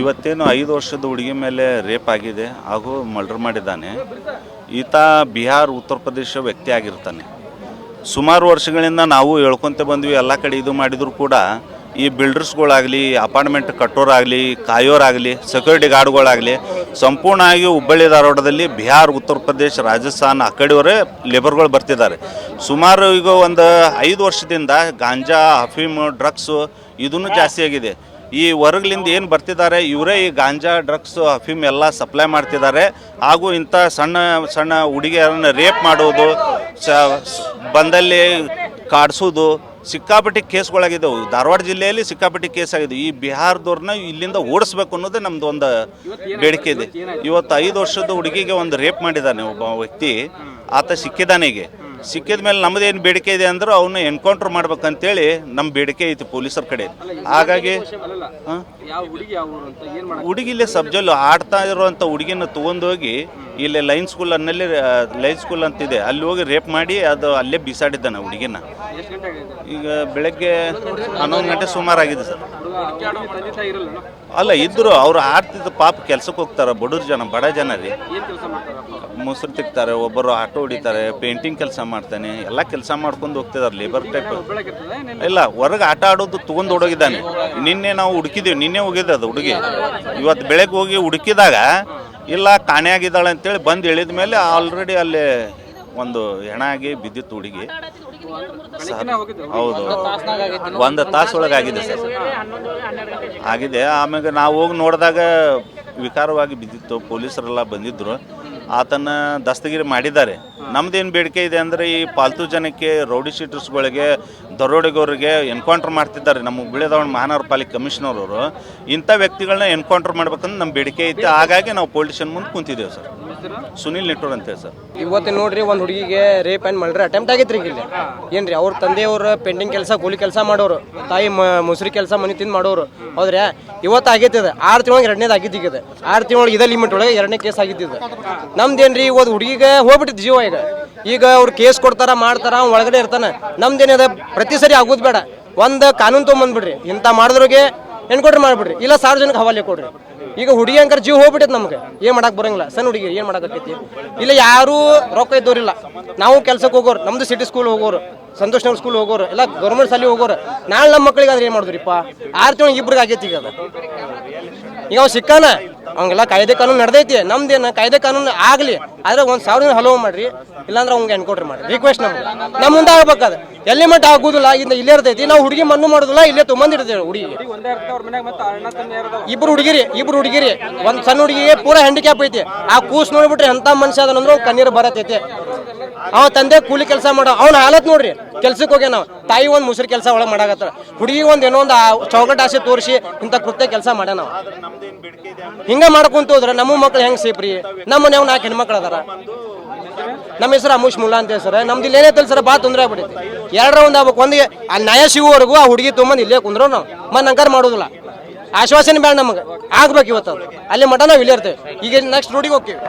ಇವತ್ತೇನು ಐದು ವರ್ಷದ ಹುಡುಗಿ ಮೇಲೆ ರೇಪ್ ಆಗಿದೆ, ಹಾಗೂ ಮರ್ಡರ್ ಮಾಡಿದ್ದಾನೆ. ಈತ ಬಿಹಾರ್, ಉತ್ತರ ಪ್ರದೇಶ ವ್ಯಕ್ತಿ ಆಗಿರ್ತಾನೆ. ಸುಮಾರು ವರ್ಷಗಳಿಂದ ನಾವು ಹೇಳ್ಕೊತ ಬಂದ್ವಿ, ಎಲ್ಲ ಕಡೆ ಇದು ಮಾಡಿದ್ರು ಕೂಡ. ಈ ಬಿಲ್ಡರ್ಸ್ಗಳಾಗಲಿ ಅಪಾರ್ಟ್ಮೆಂಟ್ ಕಟ್ಟೋರಾಗಲಿ, ಕಾಯೋರಾಗಲಿ ಸೆಕ್ಯೂರಿಟಿ ಗಾರ್ಡ್ಗಳಾಗಲಿ ಸಂಪೂರ್ಣವಾಗಿ ಹುಬ್ಬಳ್ಳಿ ಧಾರವಾಡದಲ್ಲಿ ಬಿಹಾರ್, ಉತ್ತರ ಪ್ರದೇಶ, ರಾಜಸ್ಥಾನ ಆ ಕಡೆಯವರೇ ಲೇಬರ್ಗಳು ಬರ್ತಿದ್ದಾರೆ. ಸುಮಾರು ಈಗ ಒಂದು ಐದು ವರ್ಷದಿಂದ ಗಾಂಜಾ ಅಫೀಮ್ ಡ್ರಗ್ಸು ಇದನ್ನು ಜಾಸ್ತಿ ಆಗಿದೆ. ಈ ಹೊರಗ್ಲಿಂದ ಏನು ಬರ್ತಿದ್ದಾರೆ, ಇವರೇ ಈ ಗಾಂಜಾ ಡ್ರಗ್ಸ್ ಅಫೀಮ್ ಎಲ್ಲ ಸಪ್ಲೈ ಮಾಡ್ತಿದ್ದಾರೆ. ಹಾಗೂ ಇಂಥ ಸಣ್ಣ ಸಣ್ಣ ಹುಡುಗಿಯರನ್ನು ರೇಪ್ ಮಾಡೋದು ಬಂದಲ್ಲಿ ಕಾಡಿಸೋದು ಸಿಕ್ಕಾಪಟ್ಟಿ ಕೇಸ್ಗಳಾಗಿದ್ದವು. ಧಾರವಾಡ ಜಿಲ್ಲೆಯಲ್ಲಿ ಸಿಕ್ಕಾಪಟ್ಟಿ ಕೇಸ್ ಆಗಿದೆ ಈ ಬಿಹಾರದವ್ರನ್ನ ಇಲ್ಲಿಂದ ಓಡಿಸ್ಬೇಕು ಅನ್ನೋದೇ ನಮ್ದು ಒಂದು ಬೇಡಿಕೆ ಇದೆ. ಇವತ್ತು ಐದು ವರ್ಷದ ಹುಡುಗಿಗೆ ಒಂದು ರೇಪ್ ಮಾಡಿದ್ದಾನೆ ಒಬ್ಬ ವ್ಯಕ್ತಿ. ಆತ ಸಿಕ್ಕಿದ್ದಾನೆ ಈಗ. ಸಿಕ್ಕಿದ ಮೇಲೆ ನಮ್ಮದೇನು ಬೇಡಿಕೆ ಇದೆ ಅಂದ್ರೆ ಅವನ್ನ ಎನ್ಕೌಂಟರ್ ಮಾಡ್ಬೇಕಂತೇಳಿ ನಮ್ಮ ಬೇಡಿಕೆ ಐತಿ ಪೊಲೀಸರ ಕಡೆ. ಹಾಗಾಗಿ ಹುಡುಗಿ ಇಲ್ಲಿ ಊರು ಅಂತ ಏನ್ ಮಾಡ ಹುಡುಗಿ ಇಲ್ಲೇ ಸಬ್ಜೆಲ್ ಆಡ್ತಾ ಇರುವಂಥ ಹುಡುಗಿನ ತೊಗೊಂಡೋಗಿ ಇಲ್ಲಿ ಲೈನ್ ಸ್ಕೂಲ್ ಅನ್ನಲ್ಲಿ ಲೈನ್ ಸ್ಕೂಲ್ ಅಂತಿದೆ. ಅಲ್ಲಿ ಹೋಗಿ ರೇಪ್ ಮಾಡಿ ಅದು ಅಲ್ಲೇ ಬಿಸಾಡಿದ್ದಾನೆ ಹುಡುಗಿನ. ಈಗ ಬೆಳಗ್ಗೆ ಹನ್ನೊಂದು ಗಂಟೆ ಸುಮಾರು ಆಗಿದೆ ಸರ್. ಅಲ್ಲ ಇದ್ರು ಅವ್ರು ಆಡ್ತಿದ್ದ ಪಾಪ ಕೆಲ್ಸಕ್ಕೆ ಹೋಗ್ತಾರೆ ಬಡವ್ರ ಜನ ಬಡ ಜನ ರೀ. ಮೊಸರು ತಿಕ್ತಾರೆ ಒಬ್ಬರು ಆಟೋ ಹೊಡಿತಾರೆ ಪೇಂಟಿಂಗ್ ಕೆಲಸ ಮಾಡ್ತಾನೆ ಎಲ್ಲ ಕೆಲಸ ಮಾಡ್ಕೊಂಡು ಹೋಗ್ತಿದ್ದಾರೆ ಲೇಬರ್ ಟೈಪ್ ಇಲ್ಲ ಹೊರಗೆ ಆಟ ಆಡೋದು ತೊಗೊಂಡು ಓಡೋಗಿದ್ದಾನೆ. ನಿನ್ನೆ ನಾವು ಹುಡುಕಿದೀವಿ ನಿನ್ನೆ ಹೋಗಿದೆ ಅದು ಹುಡುಗಿ. ಇವತ್ತು ಬೆಳಗ್ಗೆ ಹೋಗಿ ಹುಡುಕಿದಾಗ ಇಲ್ಲ ಕಾಣೆಯಾಗಿದ್ದಾಳೆ ಅಂತೇಳಿ ಬಂದು ಹೇಳಿದ ಮೇಲೆ ಆಲ್ರೆಡಿ ಅಲ್ಲಿ ಒಂದು ಹೆಣ ಆಗಿ ಬಿದ್ದಿತ್ತು ಹುಡುಗಿ. ಹೌದು. ಒಂದು ತಾಸು ಒಳಗೆ ಆಗಿದೆ ಸರ್. ಆಗಿದೆ. ಆಮೇಲೆ ನಾವು ಹೋಗಿ ನೋಡಿದಾಗ ವಿಕಾರವಾಗಿ ಬಿದ್ದಿತ್ತು ಪೊಲೀಸರೆಲ್ಲ ಬಂದಿದ್ದರು ಆತನ ದಸ್ತಗಿರಿ ಮಾಡಿದ್ದಾರೆ. ನಮ್ದೇನು ಬೇಡಿಕೆ ಇದೆ ಅಂದರೆ ಈ ಪಾಲ್ತು ಜನಕ್ಕೆ, ರೌಡಿ ಶೀಟರ್ಸ್ಗಳಿಗೆ, ದರೋಡೆಗೋರಿಗೆ ಎನ್ಕೌಂಟರ್ ಮಾಡ್ತಿದ್ದಾರೆ. ನಮ್ಮ ಹುಬ್ಬಳ್ಳಿ ಮಹಾನಗರ ಪಾಲಿಕೆ ಕಮಿಷನರ್ ಅವರು ಇಂಥ ವ್ಯಕ್ತಿಗಳನ್ನ ಎನ್ಕೌಂಟರ್ ಮಾಡ್ಬೇಕಂದ್ರೆ ನಮ್ಮ ಬೇಡಿಕೆ ಐತೆ. ಹಾಗಾಗಿ ನಾವು ಪೊಲೀಸ್ ಮುಂದೆ ಕುಂತಿದ್ದೇವೆ ಸರ್. ಸುನಿಲ್ ನಿಟ್ಟೂರ್ ಅಂತೇಳಿ ಸರ್. ಇವತ್ತು ನೋಡ್ರಿ ಒಂದು ಹುಡುಗಿಗೆ ರೇಪ್ ಆ್ಯಂಡ್ ಮರ್ಡರ್ ಅಟೆಂಪ್ಟ್ ಆಗೈತ್ರಿ ಈಗ ಇಲ್ಲಿ ಏನ್ರಿ ಅವ್ರ ತಂದೆಯವ್ರ ಪೆಂಡಿಂಗ್ ಕೆಲಸ ಕೂಲಿ ಕೆಲಸ ಮಾಡೋರು ತಾಯಿ ಮ- ಮುಸ್ರಿ ಕೆಲಸ ಮನೆ ತಿಂದು ಮಾಡೋರು. ಹೌದ್ರಾ ಇವತ್ತು ಆಗೈತೆ ಇದು. ಆರು ತಿಂಗಳಿಗೆ ಎರಡನೇದು ಆಗಿದ್ದು ಈಗ ಇದು. ಆರು ತಿಂಗಳಿಗೆ ಇದೇ ಲಿಮಿಟ್ ಒಳಗೆ ಎರಡನೇ ಕೇಸ್ ಆಗಿದ್ದಿದೆ ನಮ್ದೇನ್ರಿ ಇವತ್ತು ಹುಡುಗಿಗೆ ಹೋಗ್ಬಿಟ್ಟಿದ್ದು ಜೀವ ಈಗ. ಈಗ ಅವ್ರು ಕೇಸ್ ಕೊಡ್ತಾರ ಮಾಡ್ತಾರ ಅವ್ನು ಒಳಗಡೆ ಇರ್ತಾನೆ. ನಮ್ದೇನಿದೆ ಪ್ರತಿ ಸರಿ ಆಗೋದು ಬೇಡ. ಒಂದು ಕಾನೂನು ತೊಗೊಂಬಂದ್ಬಿಡ್ರಿ. ಇಂಥ ಮಾಡಿದ್ರಿಗೆ ಎನ್ಕೌಂಟ್ರ್ ಮಾಡ್ಬಿಡ್ರಿ. ಇಲ್ಲ ಸಾರ್ವಜನಿಕ ಹವಾಲೆ ಕೊಡ್ರಿ. ಈಗ ಹುಡುಗಿ ಅಂಕರ್ ಜೀವ ಹೋಗ್ಬಿಟ್ಟೈತೆ ನಮ್ಗೆ. ಏನ್ ಮಾಡಕ್ಕೆ ಬರಂಗಿಲ್ಲ. ಸಣ್ಣ ಹುಡುಗಿ, ಏನ್ ಮಾಡಕತ್ತೈತಿ ಇಲ್ಲ ಯಾರು ರೊಕ್ಕ ಇದ್ದವ್ರಿಲ್ಲ. ನಾವು ಕೆಲ್ಸಕ್ಕೆ ಹೋಗೋರು, ನಮ್ದು ಸಿಟಿ ಸ್ಕೂಲ್ ಹೋಗೋರು, ಸಂತೋಷ್ ನಗರ್ ಸ್ಕೂಲ್ ಹೋಗೋರು, ಎಲ್ಲ ಗೌರ್ಮೆಂಟ್ ಸಾಲಿ ಹೋಗೋರು, ನಾಳೆ ನಮ್ಮ ಮಕ್ಕಳಿಗಾದ್ರೆ ಏನು ಮಾಡಿದ್ರಿಪ್ಪ? ಆರು ತಿಂಗಳು ಇಬ್ರಿಗೆ ಆಗೈತಿ ಈಗ ಅದು. ಈಗ ಅವ್ ಸಿಕ್ಕಾನ? ಅವಂಗೆಲ್ಲ ಕಾಯ್ದೆ ಕಾನೂನು ನಡೆದೈತಿ. ನಮ್ದೇನ ಕಾಯ್ದೆ ಕಾನೂನು ಆಗಲಿ. ಆದ್ರೆ ಒಂದು ಸಾವಿರ ಹಲವು ಮಾಡ್ರಿ. ಇಲ್ಲಾಂದ್ರೆ ಅವ್ಗೆ ಎನ್ಕೌಂಟ್ರ್ ಮಾಡ್ರಿ. ರಿಕ್ವೆಸ್ಟ್ ನಮ್ಗೆ ನಮ್ಮ ಮುಂದೆ ಆಗ್ಬೇಕಾದ ಎಲ್ಲಿ ಮಟ್ಟ ಆಗುದಿಲ್ಲ ಇಂದ ಇಲ್ಲೇ ಇರ್ತೈತಿ. ನಾವು ಹುಡುಗಿ ಮಣ್ಣು ಮಾಡೋದಿಲ್ಲ, ಇಲ್ಲೇ ತೊಗೊಂಡಿರ್ತೇವೆ ಹುಡುಗಿ ಇಬ್ರು ಹುಡುಗಿರಿ ಇಬ್ರು ಹುಡುಗಿರಿ. ಒಂದು ಸಣ್ಣ ಹುಡುಗಿಗೆ ಪೂರ ಹ್ಯಾಂಡಿಕ್ಯಾಪ್ ಐತಿ. ಆ ಕೂಸ್ ನೋಡ್ಬಿಟ್ರೆ ಎಂತ ಮನುಷ್ಯ ಅದನಂದ್ರೆ ಕಣ್ಣೀರು ಬರತೈತಿ. ಅವ ತಂದೆ ಕೂಲಿ ಕೆಲಸ ಮಾಡೋ ಅವ್ನ ಹಾಲತ್ ನೋಡ್ರಿ. ಕೆಲ್ಸಕ್ಕೆ ಹೋಗ್ಯ ನಾವು ತಾಯಿ ಒಂದು ಮುಸ್ರಿ ಕೆಲಸ ಒಳಗೆ ಮಾಡಾಕತ್ತಾರ ಹುಡುಗಿ ಒಂದು ಏನೋ ಒಂದು ಚೌಕಟ್ ಆಸೆ ತೋರಿಸಿ ಇಂಥ ಕೃತ್ಯ ಕೆಲಸ ಮಾಡ್ಯಾನ ನಾವು ಹಿಂಗ ಮಾಡ್ಕೊಂತ ಹೋದ್ರೆ ನಮ್ಮ ಮಕ್ಳು ಹೆಂಗ್ ಸೇಫ್ ರೀ? ನಮ್ಮ ಮನೆಯವ್ ನಾಲ್ಕು ಹೆಣ್ಮಕ್ಳು ಅದಾರ. ನಮ್ಮ ಹೆಸರು ಅಮೂಷ್ ಮುಲ್ಲಾ ಅಂತ ಸರ್ ನಮ್ದು ಇಲ್ಲಿ ಏನೇ ಭಾಳ ಬಾ ತೊಂದರೆ ಆಗ್ಬಿಡೈತಿ. ಎರಡರ ಒಂದು ಆಗ್ಬೇಕು. ಒಂದು ಆ ನ್ಯಾಯ ಸಿಗುವವರೆಗೂ ಆ ಹುಡುಗಿ ತೊಗೊಂಬಂದು ಇಲ್ಲೇ ಕುಂದ್ರು ನಾವು ಮತ್ತೆ ಅಂಕಾರ ಮಾಡೋದಿಲ್ಲ. ಆಶ್ವಾಸನೆ ಬೇಡ ನಮಗೆ. ಆಗ್ಬೇಕು ಇವತ್ತು ಅಲ್ಲಿ ಮಠ ನಾವು ಇಲ್ಲೇ ಇರ್ತೇವೆ. ಈಗ ನೆಕ್ಸ್ಟ್ ರೋಡಿಗೆ ಹೋಗ್ತೀವಿ.